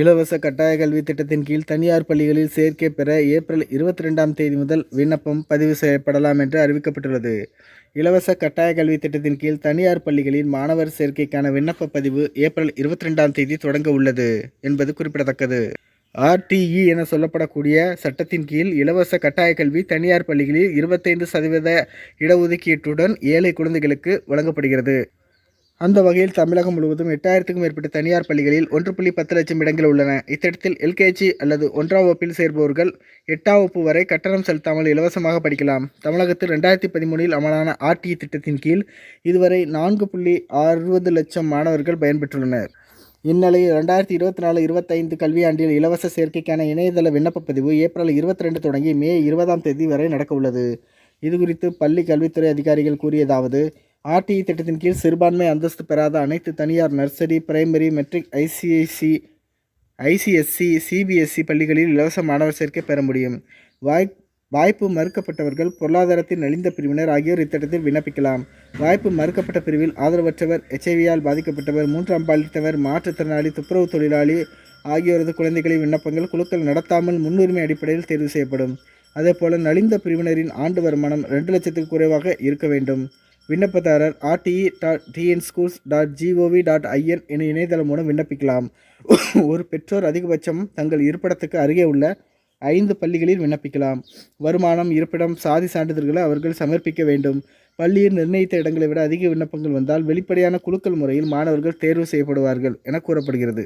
இலவச கட்டாய கல்வி திட்டத்தின் கீழ் தனியார் பள்ளிகளில் சேர்க்கை பெற ஏப்ரல் இருபத்தி ரெண்டாம் தேதி முதல் விண்ணப்பம் பதிவு செய்யப்படலாம் என்று அறிவிக்கப்பட்டுள்ளது. இலவச கட்டாய கல்வி திட்டத்தின் கீழ் தனியார் பள்ளிகளில் மாணவர் சேர்க்கைக்கான விண்ணப்ப பதிவு ஏப்ரல் இருபத்தி ரெண்டாம் தேதி தொடங்க உள்ளது என்பது குறிப்பிடத்தக்கது. ஆர்டிஇ என சொல்லப்படக்கூடிய சட்டத்தின் கீழ் இலவச கட்டாய கல்வி தனியார் பள்ளிகளில் இருபத்தைந்து சதவீத இடஒதுக்கீட்டுடன் ஏழை குழந்தைகளுக்கு வழங்கப்படுகிறது. அந்த வகையில் தமிழகம் முழுவதும் எட்டாயிரத்துக்கும் மேற்பட்ட தனியார் பள்ளிகளில் ஒன்று புள்ளி பத்து லட்சம் இடங்கள் உள்ளன. இத்திட்டத்தில் எல்கேஜி அல்லது ஒன்றாம் வகுப்பில் சேர்பவர்கள் எட்டாம் வகுப்பு வரை கட்டணம் செலுத்தாமல் இலவசமாக படிக்கலாம். தமிழகத்தில் ரெண்டாயிரத்தி பதிமூணில் அமலான ஆர்டி திட்டத்தின் கீழ் இதுவரை நான்கு புள்ளி அறுபது லட்சம் மாணவர்கள் பயன்பெற்றுள்ளனர். இந்நிலையில் ரெண்டாயிரத்தி இருபத்தி நாலு இருபத்தைந்து கல்வியாண்டில் இலவச சேர்க்கைக்கான இணையதள விண்ணப்ப பதிவு ஏப்ரல் இருபத்தி ரெண்டு தொடங்கி மே இருபதாம் தேதி வரை நடக்க உள்ளது இதுகுறித்து பள்ளி கல்வித்துறை அதிகாரிகள் கூறியதாவது ஆர்டிஇ திட்டத்தின் கீழ் சிறுபான்மை அந்தஸ்து பெறாத அனைத்து தனியார் nursery primary matric ICIC ICSE CBSE பள்ளிகளில் இலவச மாணவர் சேர்க்கை பெற முடியும். வாய் வாய்ப்பு மறுக்கப்பட்டவர்கள் பொருளாதாரத்தில் நலிந்த பிரிவினர் ஆகியோர் இத்திட்டத்தில் விண்ணப்பிக்கலாம். வாய்ப்பு மறுக்கப்பட்ட பிரிவில் ஆதரவற்றவர் எச்ஐவியால் பாதிக்கப்பட்டவர் மூன்றாம் பாலித்தவர் மாற்றுத்திறனாளி துப்புரவு தொழிலாளி ஆகியோரது குழந்தைகளின் விண்ணப்பங்கள் குழுக்கள் நடத்தாமல் முன்னுரிமை அடிப்படையில் தேர்வு செய்யப்படும். அதேபோல நலிந்த பிரிவினரின் ஆண்டு வருமானம் ரெண்டு லட்சத்துக்கு குறைவாக இருக்க வேண்டும். விண்ணப்பதாரர் RTE dot TN schools dot GOV dot IN என இணையதளம் மூலம் விண்ணப்பிக்கலாம். ஒரு பெற்றோர் அதிகபட்சம் தங்கள் இருப்பிடத்துக்கு அருகே உள்ள ஐந்து பள்ளிகளில் விண்ணப்பிக்கலாம். வருமானம் இருப்பிடம் சாதி சான்றிதழ்களை அவர்கள் சமர்ப்பிக்க வேண்டும். பள்ளியில் நிர்ணயித்த இடங்களை விட அதிக விண்ணப்பங்கள் வந்தால் வெளிப்படையான குழுக்கள் முறையில் மாணவர்கள் தேர்வு செய்யப்படுவார்கள் என கூறப்படுகிறது.